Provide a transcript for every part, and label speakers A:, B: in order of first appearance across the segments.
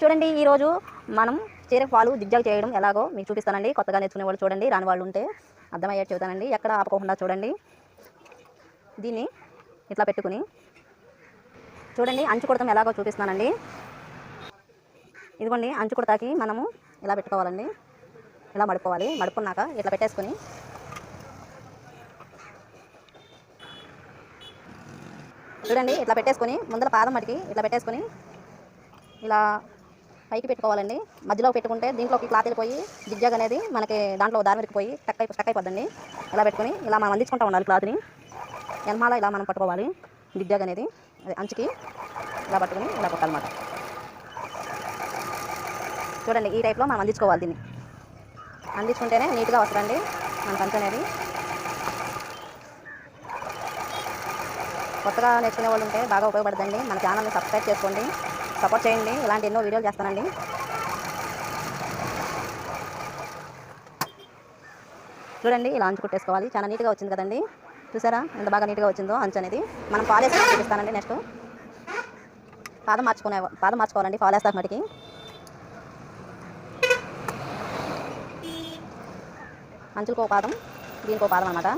A: చూడండి ఈరోజు మనం చీర పాలు జిగ్జాగ్ చేయడం ఎలాగో మీకు చూపిస్తానండి. కొత్తగా నేర్చుకునే వాళ్ళు చూడండి రాని వాళ్ళు ఉంటే అర్థమయ్యేట్టు చెబుతానండి. ఎక్కడ ఆపకుండా చూడండి. దీన్ని ఇట్లా పెట్టుకుని చూడండి అంచు కుడతాం ఎలాగో చూపిస్తున్నానండి. ఇదిగోండి అంచు కుడతాకి మనము ఇలా పెట్టుకోవాలండి. ఇలా మడుపుకోవాలి మడుపుకున్నాక ఇట్లా పెట్టేసుకుని చూడండి ఇట్లా పెట్టేసుకొని ముందర పాదం మటికి ఇట్లా పెట్టేసుకొని ఇలా పైకి పెట్టుకోవాలండి. మధ్యలో పెట్టుకుంటే దీంట్లోకి క్లాత్ వెళ్ళిపోయి జిగ్జాగ్ అనేది మనకి దాంట్లో దారి వరకు టక్ అయిపో స్టక్ అయిపోద్దండి. ఇలా పెట్టుకొని ఇలా మనం అందించుకుంటూ ఉండాలి క్లాత్ని. ఎనమాల ఇలా మనం పట్టుకోవాలి జిగ్జాగ్ అనేది. అంచుకి ఇలా పట్టుకొని ఇలా కొట్టాలన్నమాట. చూడండి ఈ టైప్లో మనం అందించుకోవాలి దీన్ని. అందించుకుంటేనే నీట్గా వస్తుందండి మన కంచె అనేది. కొత్తగా నేర్చుకునే వాళ్ళు ఉంటే బాగా ఉపయోగపడుతుంది మన ఛానల్ని సబ్స్క్రైబ్ చేసుకోండి. సపోర్ట్ చేయండి. ఇలాంటి ఎన్నో వీడియోలు చేస్తానండి. చూడండి ఇలా అంచు కుట్టేసుకోవాలి. చాలా నీట్గా వచ్చింది కదండి. చూసారా? ఎంత బాగా నీట్గా వచ్చిందో అంచు అనేది. మనం పాలేసి చూపిస్తానండి నెక్స్ట్. పాదం మార్చుకునే పాదం మార్చుకోవాలండి పాలేస్తారు మటుకి. అంచులకు ఒక పాదం దీనికి ఒక పాదం అనమాట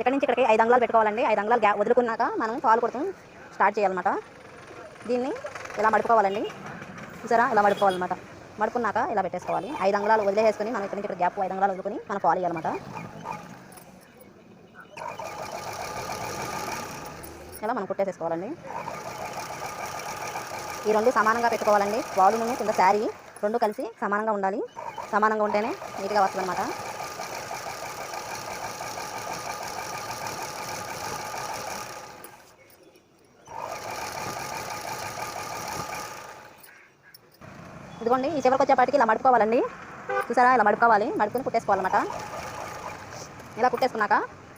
A: ఇక్కడ నుంచి ఇక్కడికి ఐదు అంగుళాలు పెట్టుకోవాలండి. ఐదు అంగుళాలు గ్యా వదులుకున్నాక మనం పాలు కొడుతూ స్టార్ట్ చేయాలన్నమాట. దీన్ని ఇలా మడుపుకోవాలండి. చూసారా? ఇలా మడుపుకోవాలన్నమాట. మడుకున్నాక ఇలా పెట్టేసుకోవాలి. ఐదు అంగుళాలు వదిలేసుకుని మనం ఇక్కడ నుంచి ఇక్కడ గ్యాప్ ఐదు అంగుళాలు వదులుకొని మనం పాలు ఇవ్వాలన్నమాట ఇలా మనం కుట్టేసేసుకోవాలండి. ఈ రెండు సమానంగా పెట్టుకోవాలండి. వాలును కింద శారీ రెండు కలిసి సమానంగా ఉండాలి. సమానంగా ఉంటేనే నీట్గా వస్తుంది ఇదిగోండి ఈ చివరికి వచ్చేపాటికి ఇలా మడుపుకోవాలండి. చూసారా ఇలా మడుపుకోవాలి. మడుపుకొని కుట్టేసుకోవాలన్నమాట. ఇలా కుట్టేసుకున్నాక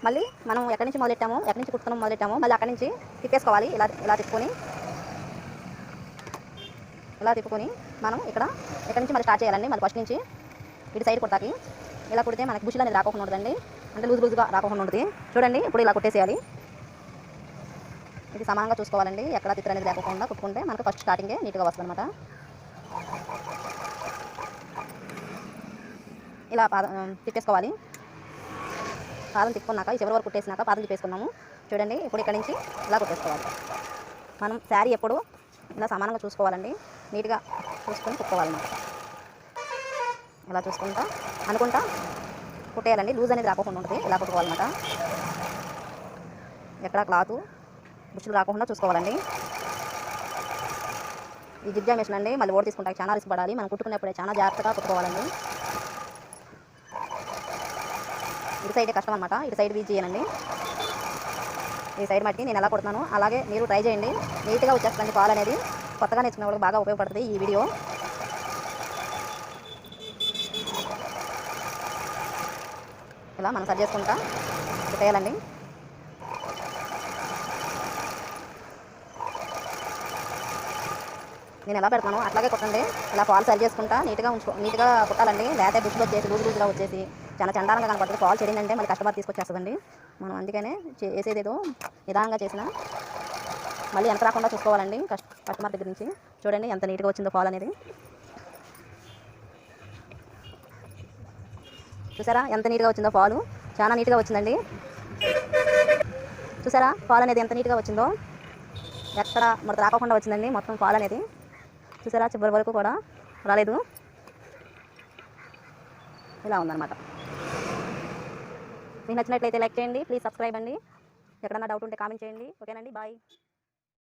A: మళ్ళీ మనం ఎక్కడి నుంచి మొదలెట్టాము ఎక్కడి నుంచి కుట్టుకున్నాం మొదలెట్టాము మళ్ళీ అక్కడి నుంచి తిప్పేసుకోవాలి. ఇలా ఇలా తిప్పుకొని ఇలా తిప్పుకొని మనం ఇక్కడ ఎక్కడి నుంచి మళ్ళీ స్టార్ట్ చేయాలండి? మళ్ళీ ఫస్ట్ నుంచి ఇటు సైడ్ కుడతాకి. ఇలా కుడితే మనకి బుషులు అనేది రాకుండా ఉండదండి. అంటే లూజ్ లూజ్గా రాకుండా ఉంటుంది. చూడండి ఇప్పుడు ఇలా కుట్టేసేయాలి. ఇది సమానంగా చూసుకోవాలండి. ఎక్కడ తిత్ర అనేది లేకుండా కుట్టుకుంటే మనకు ఫస్ట్ స్టార్టింగే నీట్గా వస్తుంది అనమాట ఇలా పాదం తిప్పేసుకోవాలి. పాదం తిప్పుకున్నాక ఈ చివరి వరకు కుట్టేసినాక పాదం తిప్పేసుకున్నాము. చూడండి ఇప్పుడు ఇక్కడ నుంచి ఇలా కుట్టేసుకోవాలి. మనం శారీ ఎప్పుడు ఇలా సమానంగా చూసుకోవాలండి. నీట్గా చూసుకొని కుట్టుకోవాలన్నమాట ఇలా చూసుకుంటా అనుకుంటా కుట్టేయాలండి. లూజ్ అనేది రాకుండా ఉంటుంది. ఇలా కుట్టుకోవాలన్నమాట ఎక్కడ క్లాత్ బుచ్చులు రాకుండా చూసుకోవాలండి. ఈ జిగ్జా మెషిన్ అండి మళ్ళీ ఓడి తీసుకుంటాక చాలా రిస్క్ పడాలి. మనం కుట్టుకునేప్పుడే చాలా జాగ్రత్తగా కుట్టుకోవాలండి. ఇటు సైడ్ కష్టం అనమాట ఇటు సైడ్ బీచ్ చేయనండి. ఈ సైడ్ మట్టి నేను ఎలా కొడుతున్నాను అలాగే మీరు ట్రై చేయండి. నీట్గా వచ్చేస్తుంది పాలు అనేది. కొత్తగా నేర్చుకునే వాళ్ళకి బాగా ఉపయోగపడుతుంది ఈ వీడియో. ఇలా మనం సెట్ చేసుకుంటా. చేయాలండి. నేను ఎలా పెడతాను అట్లాగే కొట్టండి. ఇలా పాలు సరి చేసుకుంటా. నీట్గా ఉంచుకో నీట్గా కుట్టాలండి. లేకపోతే బుష్లు వచ్చేసి లూజ్ లూజ్గా వచ్చేసి. చాలా చండాలంగా కనపడుతుంది పాలు చెడిందంటే మళ్ళీ కస్టమర్ తీసుకొచ్చేస్తుందండి. మనం అందుకనే చేసేదేదో నిదానంగా చేసిన మళ్ళీ ఎంత రాకుండా చూసుకోవాలండి కస్టమర్ దగ్గర నుంచి. చూడండి ఎంత నీట్గా వచ్చిందో పాలు అనేది. చూసారా ఎంత నీట్గా వచ్చిందో పాలు? చాలా నీట్గా వచ్చిందండి. చూసారా పాలు అనేది ఎంత నీట్గా వచ్చిందో? ఎక్కడ మరి రాకుండా వచ్చిందండి మొత్తం పాలు అనేది. చూసారా చివరి వరకు కూడా రాలేదు. ఇలా ఉందన్నమాట. మీకు నచ్చినట్లయితే లైక్ చేయండి. ప్లీజ్ సబ్స్క్రైబ్ అండి. ఎక్కడన్నా డౌట్ ఉంటే కామెంట్ చేయండి. ఓకేనండి బాయ్